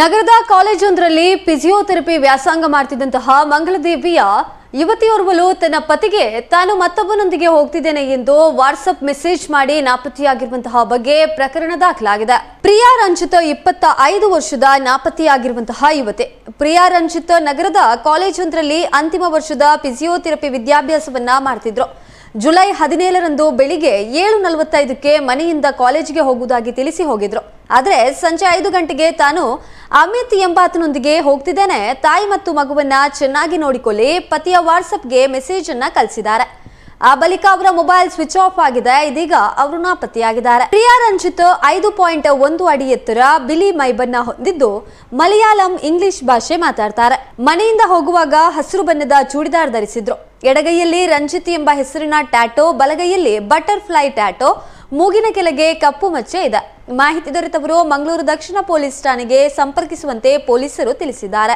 ನಗರದ ಕಾಲೇಜೊಂದರಲ್ಲಿ ಫಿಸಿಯೋಥೆರಪಿ ವ್ಯಾಸಂಗ ಮಾಡ್ತಿದ್ದಂತಹ ಮಂಗಳದೇವಿಯ ಯುವತಿಯೋರ್ವಲು ತನ್ನ ಪತಿಗೆ ತಾನು ಮತ್ತೊಬ್ಬನೊಂದಿಗೆ ಹೋಗ್ತಿದ್ದೇನೆ ಎಂದು ವಾಟ್ಸಪ್ ಮೆಸೇಜ್ ಮಾಡಿ ನಾಪತ್ತೆಯಾಗಿರುವಂತಹ ಬಗ್ಗೆ ಪ್ರಕರಣ ದಾಖಲಾಗಿದೆ. ಪ್ರಿಯಾ ರಂಜಿತ್ ಇಪ್ಪತ್ತ ಐದು ವರ್ಷದ ನಾಪತ್ತೆಯಾಗಿರುವಂತಹ ಯುವತಿ. ಪ್ರಿಯಾ ರಂಜಿತ್ ನಗರದ ಕಾಲೇಜೊಂದರಲ್ಲಿ ಅಂತಿಮ ವರ್ಷದ ಫಿಸಿಯೋಥೆರಪಿ ವಿದ್ಯಾಭ್ಯಾಸವನ್ನ ಮಾಡ್ತಿದ್ರು. ಜುಲೈ ಹದಿನೇಳರಂದು ಬೆಳಿಗ್ಗೆ ಏಳು ನಲವತ್ತೈದಕ್ಕೆ ಮನೆಯಿಂದ ಕಾಲೇಜಿಗೆ ಹೋಗುವುದಾಗಿ ತಿಳಿಸಿ ಹೋಗಿದ್ರು. ಆದರೆ ಸಂಜೆ ಐದು ಗಂಟೆಗೆ ತಾನು ಅಮಿತ್ ಎಂಬಾತನೊಂದಿಗೆ ಹೋಗ್ತಿದ್ದೇನೆ. ತಾಯಿ ಮತ್ತು ಮಗುವನ್ನ ಚೆನ್ನಾಗಿ ನೋಡಿಕೊಳ್ಳಿ. ಪತಿಯ ವಾಟ್ಸಪ್ಗೆ ಮೆಸೇಜ್ ಅನ್ನ ಕಳಿಸಿದ್ದಾರೆ. ಆ ಬಳಿಕ ಅವರ ಮೊಬೈಲ್ ಸ್ವಿಚ್ ಆಫ್ ಆಗಿದೆ. ಇದೀಗ ಅವರು ನಾಪತ್ತೆಯಾಗಿದ್ದಾರೆ. ಪ್ರಿಯಾ ರಂಜಿತ್ ಐದು ಪಾಯಿಂಟ್ ಒಂದು ಅಡಿ ಎತ್ತರ ಬಿಳಿ ಮೈಬಣ್ಣ ಹೊಂದಿದ್ದು ಮಲಯಾಳಂ ಇಂಗ್ಲಿಷ್ ಭಾಷೆ ಮಾತಾಡ್ತಾರೆ. ಮನೆಯಿಂದ ಹೋಗುವಾಗ ಹಸಿರು ಬಣ್ಣದ ಚೂಡಿದಾರ್ ಧರಿಸಿದ್ರು. ಎಡಗೈಯಲ್ಲಿ ರಂಜಿತ್ ಎಂಬ ಹೆಸರಿನ ಟ್ಯಾಟೋ, ಬಲಗೈಯಲ್ಲಿ ಬಟರ್ಫ್ಲೈ ಟ್ಯಾಟೋ, ಮೂಗಿನ ಕೆಳಗೆ ಕಪ್ಪು ಮಚ್ಚೆ ಇದೆ. ಮಾಹಿತಿ ದೊರೆತವರು ಮಂಗಳೂರು ದಕ್ಷಿಣ ಪೊಲೀಸ್ ಠಾಣೆಗೆ ಸಂಪರ್ಕಿಸುವಂತೆ ಪೊಲೀಸರು ತಿಳಿಸಿದ್ದಾರೆ.